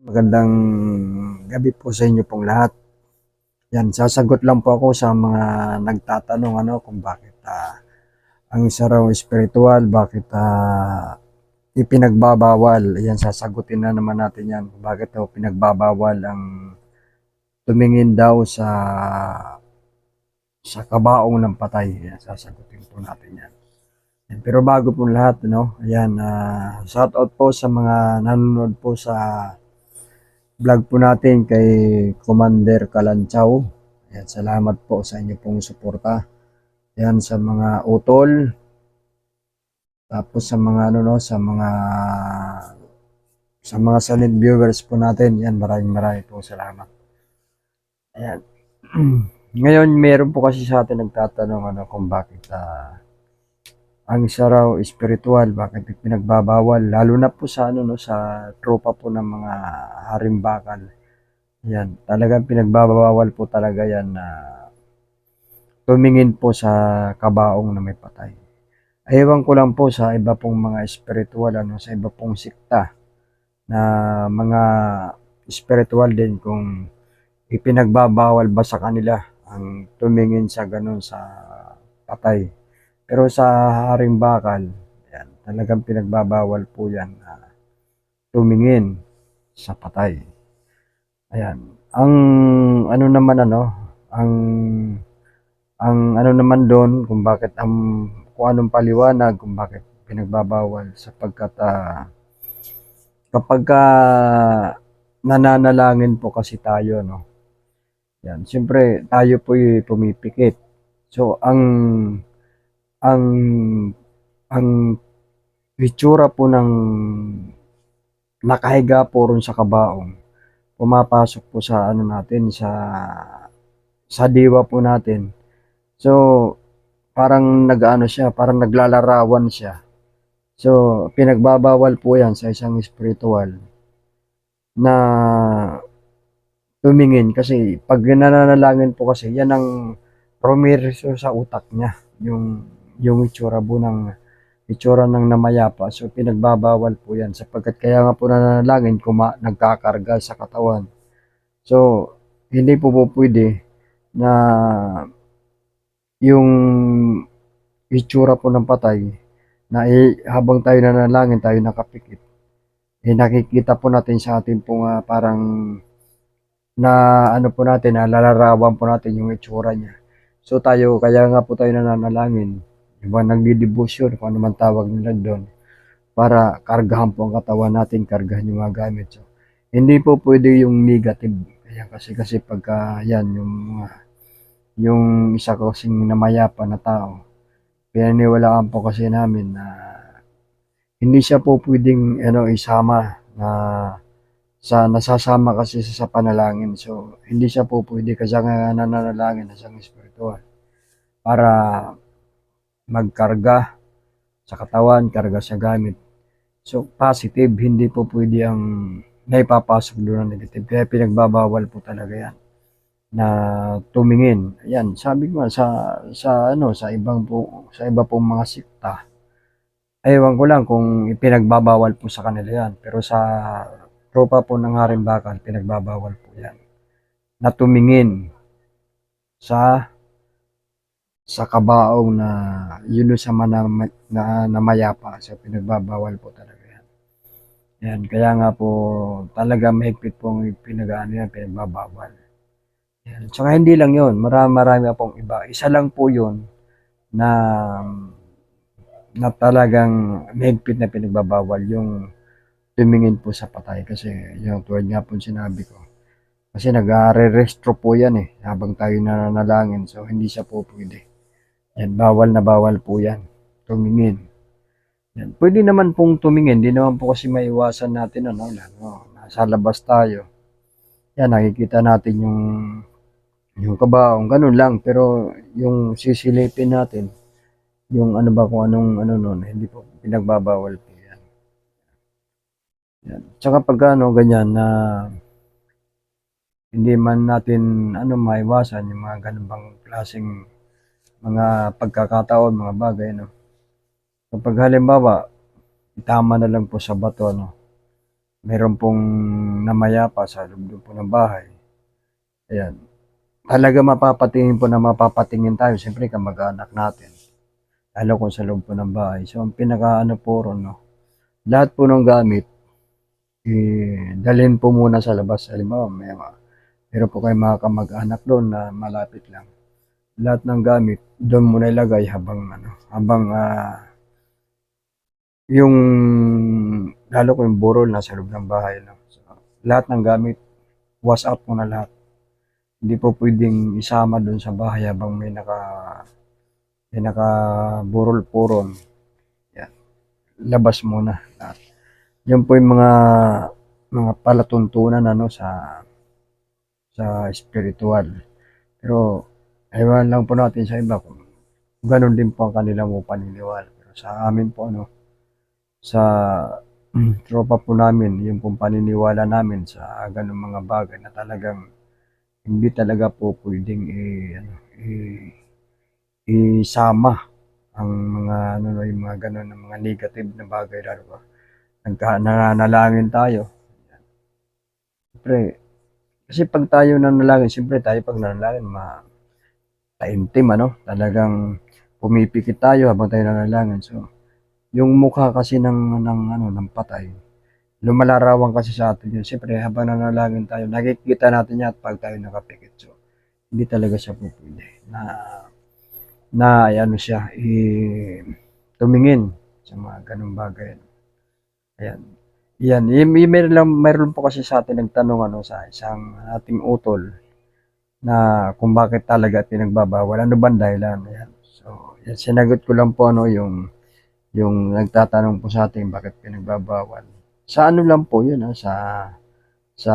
Magandang gabi po sa inyo pong lahat. Yan, sasagot lang po ako sa mga nagtatanong ano kung bakit ah, ang isa raw spiritual, bakit ah, ipinagbabawal. Yan, sasagutin na naman natin yan. Bakit daw pinagbabawal ang tumingin daw sa sa kabaong ng patay. Yan, sasagutin po natin yan. Yan, Pero bago po lahat, no, ayan, ah, shout out po sa mga nanonood po sa vlog po natin kay Commander Kalanchaw. Ayan, salamat po sa inyo pong suporta. Ayan, sa mga utol. Tapos sa mga ano no, sa mga sa mga silent viewers po natin. Yan, maraming maraming po salamat. Ayan. Ngayon, meron po kasi sa atin nagtatanong ano kung bakit ah, ang isa raw spiritual, bakit pinagbabawal, lalo na po sa ano no, sa tropa po ng mga haring bakal. Yan, talagang pinagbabawal po talaga yan na tumingin po sa kabaong na may patay. Ewan ko lang po sa iba pong mga spiritual, ano, sa iba pong sikta na mga spiritual din kung ipinagbabawal ba sa kanila ang tumingin sa ganun sa patay. Pero sa haring bakal, yan, talagang pinagbabawal po yan na tumingin sa patay. Ayan. Ang ano naman ano, ang ang ano naman doon kung bakit ang kung anong paliwanag kung bakit pinagbabawal sapagkat ah, kapag ka nananalangin po kasi tayo no. Yan, siyempre tayo po pumipikit. So ang ang ang itsura po ng nakahiga po ron sa kabaong pumapasok po sa ano natin sa sa diwa po natin. So parang nag-ano siya parang naglalarawan siya. So pinagbabawal po yan sa isang spiritual na tumingin. Kasi pag nananalangin po kasi yan ang promirso sa utak niya yung yung itsura po ng itsura ng namayapa. So, pinagbabawal po yan sapagkat kaya nga po nananalangin kuma, nagkakarga sa katawan. So, hindi po po pwede na yung itsura po ng patay na eh, habang tayo nananalangin, tayo nakapikit. Eh, nakikita po natin sa atin po nga parang na ano po natin, na lalarawan po natin yung itsura niya. So tayo, kaya nga po tayo nananalangin, Diba, nagdi-devotion, kung ano man tawag nila doon, para kargahan po ang katawan natin, kargahan yung mga gamit. So, hindi po pwede yung negative. Kaya kasi, kasi pagka, yan, yung mga, yung isa kasing namayapa na tao, pinaniwalaan po kasi namin na hindi siya po pwedeng, ano, isama na sa nasasama kasi sa, sa panalangin. So, hindi siya po pwede kasi nga nananalangin na siyang spiritual para magkarga sa katawan, karga sa gamit. So, positive, hindi po pwede ang naipapasok doon ng negative. Kaya pinagbabawal po talaga yan na tumingin. Ayan, sabi ko sa, sa, ano, sa ibang po, sa iba pong mga sikta, ewan ko lang kung ipinagbabawal po sa kanila yan. Pero sa tropa po ng Haring pinagbabawal po yan. Na tumingin sa sa kabaong na yun sa manam, na namayapa. So, pinagbabawal po talaga yan. Yan, kaya nga po talaga mahigpit pong pinagaano yan, pinagbabawal. Yan. Tsaka hindi lang yun, marami marami pong iba. Isa lang po yun na na talagang mahigpit na pinagbabawal yung tumingin po sa patay kasi yung tulad nga po sinabi ko kasi nag-re-restro po yan eh habang tayo nananalangin so hindi siya po pwede yan, bawal na bawal po yan. Tumingin. Yan. Pwede naman pong tumingin. Hindi naman po kasi maiwasan natin ano, ano, nasa labas tayo. Yan, nakikita natin yung yung kabaong, ganun lang. Pero yung sisilipin natin, yung ano ba kung anong ano nun, hindi po pinagbabawal po yan. Yan. Tsaka pag ano, ganyan na hindi man natin ano maiwasan yung mga ganun bang klaseng mga pagkakataon, mga bagay, no. Kapag halimbawa, itama na lang po sa bato, no. meron pong namayapa sa loob po ng bahay. Ayan. Talaga mapapatingin po na mapapatingin tayo, siyempre kamag-anak natin. Lalo kung sa loob po ng bahay. So, ang pinaka-ano po ron, no? Lahat po ng gamit, eh, dalhin po muna sa labas. Halimbawa, may, meron po kayong mga kamag-anak doon na malapit lang. Lahat ng gamit, doon muna ilagay habang, ano, habang, ah, yung, lalo ko yung burol nasa loob ng bahay. No? So, lahat ng gamit, wash out muna lahat. Hindi po pwedeng isama doon sa bahay habang may naka, may naka burol-puron. Yan. Labas muna lahat. Yan po yung mga, mga palatuntunan ano, sa, sa spiritual. Pero, ewan lang po natin sa iba kung ganun din po ang kanilang paniniwala. Pero sa amin po, ano, sa tropa po namin, yung pong paniniwala namin sa ganung mga bagay na talagang hindi talaga po pwedeng i, ano, i, isama ang mga ano no, yung mga ganun na mga negative na bagay lalo pa. Nagka, nananalangin tayo. Siyempre, kasi pag tayo nanalangin, siyempre tayo pag nanalangin, ma taimtim ano, talagang pumipikit tayo habang tayo nanalangin. So, yung mukha kasi ng, ng, ano, ng patay, lumalarawan kasi sa atin yun. Siyempre, habang nanalangin tayo, nakikita natin yan pag tayo nakapikit. So, hindi talaga siya po pwede na, na, ano siya, i, tumingin sa mga ganung bagay. Ayan. Yan, meron lang, meron po kasi sa atin nagtanong ano sa isang ating utol na kung bakit talaga pinagbabawal. Ano ba ang dahilan? Ayan. So, yan, sinagot ko lang po ano yung yung nagtatanong po sa atin bakit pinagbabawal. Sa ano lang po yun, ha? sa sa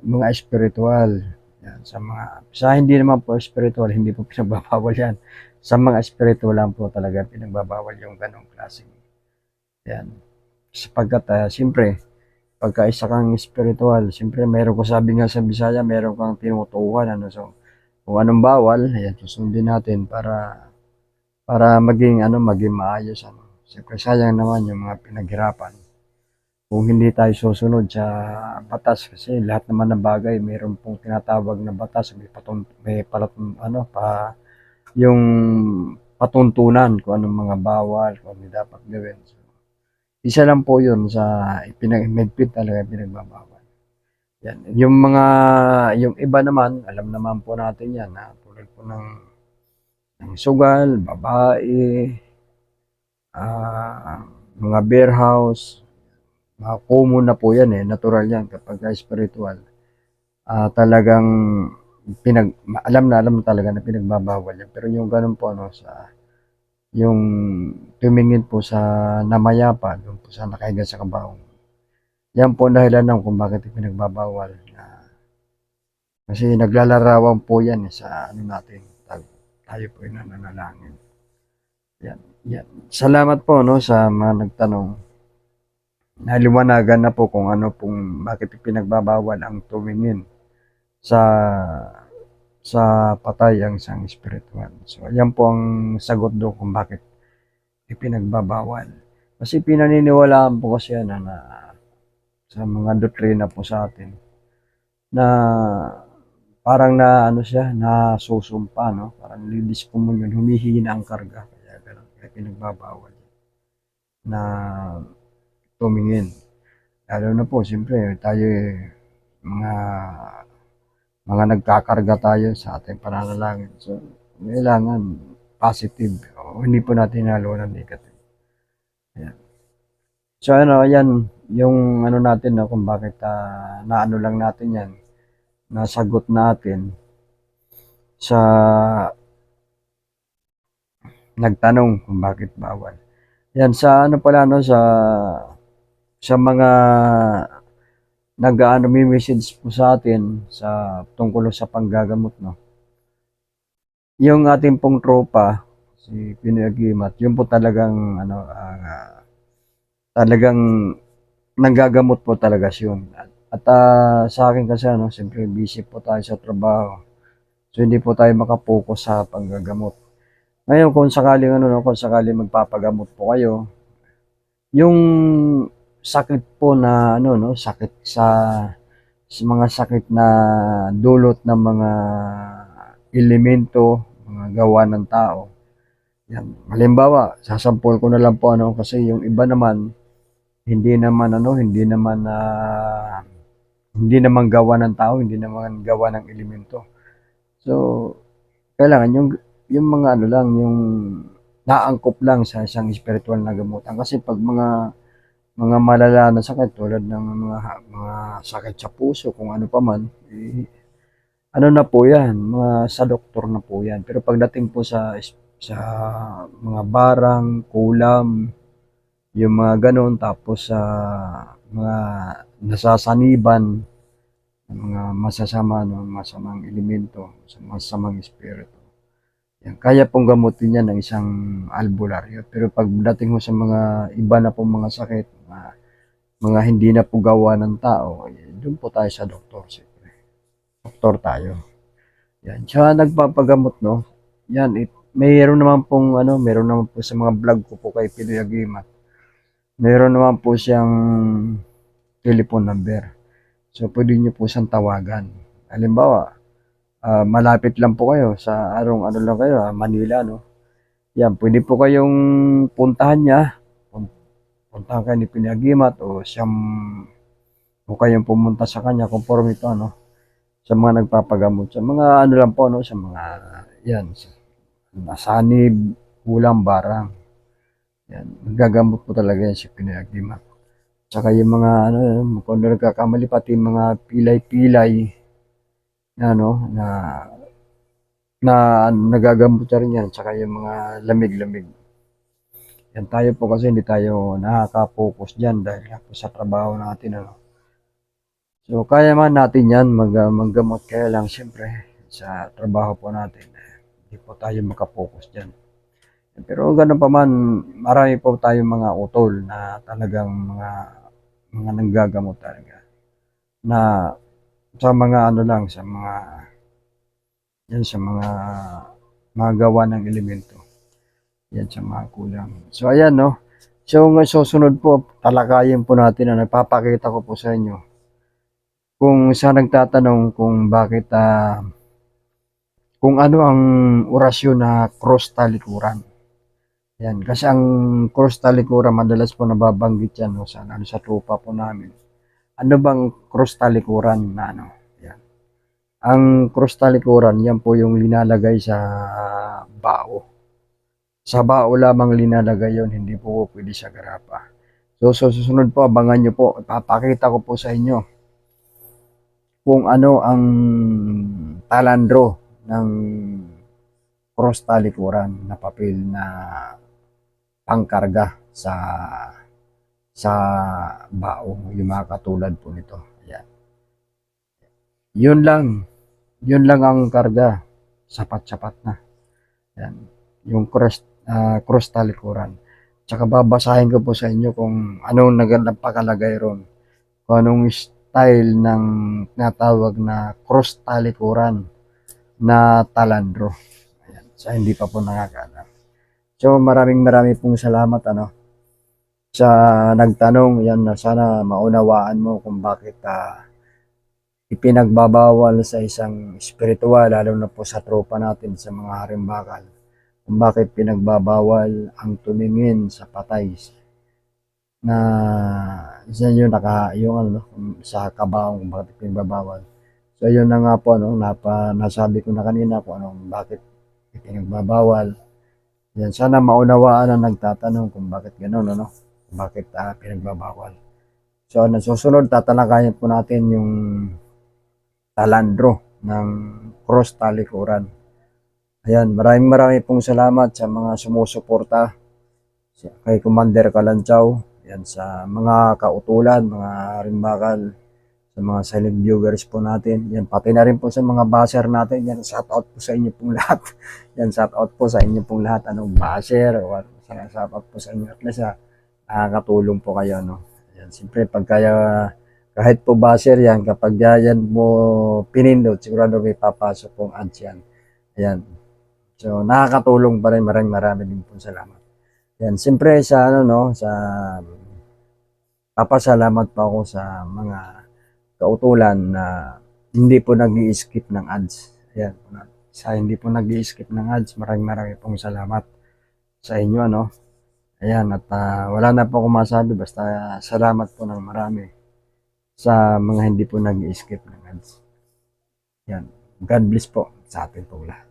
mga spiritual. Yan, sa mga sa hindi naman po spiritual, hindi po pinagbabawal yan. Sa mga spiritual lang po talaga pinagbabawal yung ganong klaseng. Yan. Sapagkat uh, siyempre pagka isa kang spiritual, siyempre meron ko sabi nga sa Bisaya, meron kang tinutuhan ano so kung anong bawal, ayan, susundin natin para para maging ano maging maayos ano. Siyempre sayang naman yung mga pinaghirapan. Kung hindi tayo susunod sa batas kasi lahat naman ng bagay mayroon pong tinatawag na batas, may patun may palatun, ano pa yung patuntunan kung anong mga bawal, kung ano dapat gawin. So, isa lang po yun sa ipinag-medpit talaga pinagbabawal. Yan. Yung mga, yung iba naman, alam naman po natin yan, na tulad po ng ng sugal, babae, ah mga bear house, mga common na po yan eh, natural yan kapag spiritual. Ah talagang pinag, alam na alam talaga na pinagbabawal yan. Pero yung ganun po ano, sa, yung tumingin po sa namayapa, yung po sa nakahiga sa kabahong. Yan po ang dahilan ng kung bakit pinagbabawal. Na, kasi naglalarawan po yan eh, sa ano natin, tayo po yung nananalangin. Yan, yan. Salamat po no sa mga nagtanong. Naliwanagan na po kung ano pong bakit pinagbabawal ang tumingin sa sa patay ang isang spiritual. So, yan po ang sagot doon kung bakit ipinagbabawal. Kasi pinaniniwalaan po kasi yan na, na sa mga doktrina po sa atin na parang na ano siya, nasusumpa, no? Parang lidis communion, humihina ang karga. Kaya ganun, kaya pinagbabawal na tumingin. Lalo na po, siyempre, tayo eh, mga mga nagkakarga tayo sa ating pananalangin. So, kailangan positive. O, hindi po natin halo ng negative. Ayan. So, ano, yan, yung ano natin, no, kung bakit uh, naano lang natin yan, nasagot natin sa nagtanong kung bakit bawal. Yan, sa ano pala, no, sa sa mga nag-ano message po sa atin sa tungkol sa panggagamot no. Yung ating pong tropa si Pinoy Agimat, yun po talagang ano uh, talagang nanggagamot po talaga siya. At, at uh, sa akin kasi ano, siyempre busy po tayo sa trabaho. So hindi po tayo makapokus sa panggagamot. Ngayon kung sakaling ano no, kung sakaling magpapagamot po kayo, yung sakit po na ano no, sakit sa sa mga sakit na dulot ng mga elemento, mga gawa ng tao. Yan. Halimbawa, sasampol ko na lang po ano kasi yung iba naman hindi naman ano, hindi naman na hindi naman gawa ng tao, hindi naman gawa ng elemento. So, kailangan yung yung mga ano lang, yung naangkop lang sa isang spiritual na gamutan kasi pag mga mga malala na sakit tulad ng mga mga sakit sa puso kung ano pa man eh, ano na po yan mga sa doktor na po yan pero pagdating po sa sa mga barang kulam yung mga ganon tapos sa mga nasasaniban ng mga masasama no masamang elemento sa masamang espiritu yan, kaya pong gamutin yan ng isang albularyo. Pero pagdating mo sa mga iba na pong mga sakit, mga, hindi na po ng tao, eh, doon po tayo sa doktor. Siyempre. Doktor tayo. Yan. Siya nagpapagamot, no? Yan, it, mayroon naman pong, ano, mayroon naman po sa mga vlog ko po kay Pinoy Agimat. Mayroon naman po siyang telephone number. So, pwede niyo po siyang tawagan. Halimbawa, ah, malapit lang po kayo sa arong ano lang kayo, ah, Manila, no? Yan, pwede po kayong puntahan niya. Pun- Puntahan kayo ni Pinagimat o siyang o kayong pumunta sa kanya conforme ito, ano? Sa mga nagpapagamot. Sa mga ano lang po, no? Sa mga, yan, sa, nasanib, kulang, barang. Yan, gagamot po talaga yan si Pinagimat. Saka yung mga, ano, kung nagkakamali pati yung mga pilay-pilay, ano na na nagagamot na rin yan tsaka yung mga lamig-lamig yan tayo po kasi hindi tayo nakaka-focus dyan dahil nga po sa trabaho natin ano. So kaya man natin yan mag, maggamot. Kaya lang siyempre sa trabaho po natin eh, hindi po tayo makapokus dyan. Pero ganun pa man marami po tayong mga utol na talagang mga mga nanggagamot talaga na sa mga ano lang, sa mga yan sa mga mga gawa ng elemento. Yan sa mga kulang. So ayan no. So ng susunod po, talakayin po natin na nagpapakita ko po sa inyo. Kung sa nagtatanong kung bakit ah, kung ano ang orasyon na cross talikuran. Yan, kasi ang cross talikuran madalas po nababanggit yan no, sa, ano, sa tupa po namin ano bang cross talikuran na ano? Yan. Ang cross talikuran, yan po yung linalagay sa bao. Sa bao lamang linalagay yon hindi po pwede sa garapa. So, so susunod po, abangan nyo po. Papakita ko po sa inyo kung ano ang talandro ng cross talikuran na papel na pangkarga sa sa bao, yung mga katulad po nito. Ayan. Yun lang. Yun lang ang karga. Sapat-sapat na. Ayan. Yung cross, cross talikuran. Tsaka babasahin ko po sa inyo kung anong nagpakalagay ron. Kung anong style ng natawag na cross talikuran na talandro. Ayan. Sa hindi pa po nakakaalam. So maraming maraming pong salamat ano sa nagtanong yan na sana maunawaan mo kung bakit ah, ipinagbabawal sa isang spiritual lalo na po sa tropa natin sa mga harimbakal kung bakit pinagbabawal ang tumingin sa patay na isa yun naka yung ano sa kabaong kung bakit pinagbabawal so yun na nga po ano napa, nasabi ko na kanina kung anong bakit pinagbabawal yan sana maunawaan ang nagtatanong kung bakit gano'n ano bakit ah, pinagbabawal. So, nasusunod, tatalakayan po natin yung talandro ng cross talikuran. Ayan, maraming maraming pong salamat sa mga sumusuporta kay Commander Kalanchaw, yan sa mga kautulan, mga rimbakal, sa mga silent viewers po natin. Yan, pati na rin po sa mga baser natin. Yan, shout out po sa inyo pong lahat. Yan, shout out po sa inyo pong lahat. Anong baser, o ano, shout out po sa inyo. At least, ah, nakakatulong po kayo no. Ayan, siyempre pag kaya kahit po baser yan, kapag yan mo pinindot, sigurado may papasok pong ads yan. Ayan. So, nakakatulong pa rin. Maraming marami din po salamat. Yan, siyempre sa ano no, sa papasalamat po ako sa mga kautulan na hindi po nag skip ng ads. Ayan. Sa hindi po nag skip ng ads, maraming maraming pong salamat sa inyo, ano. Ayan, at ah, wala na po akong masabi, basta salamat po ng marami sa mga hindi po nag skip ng ads. Yan. God bless po sa atin po lahat.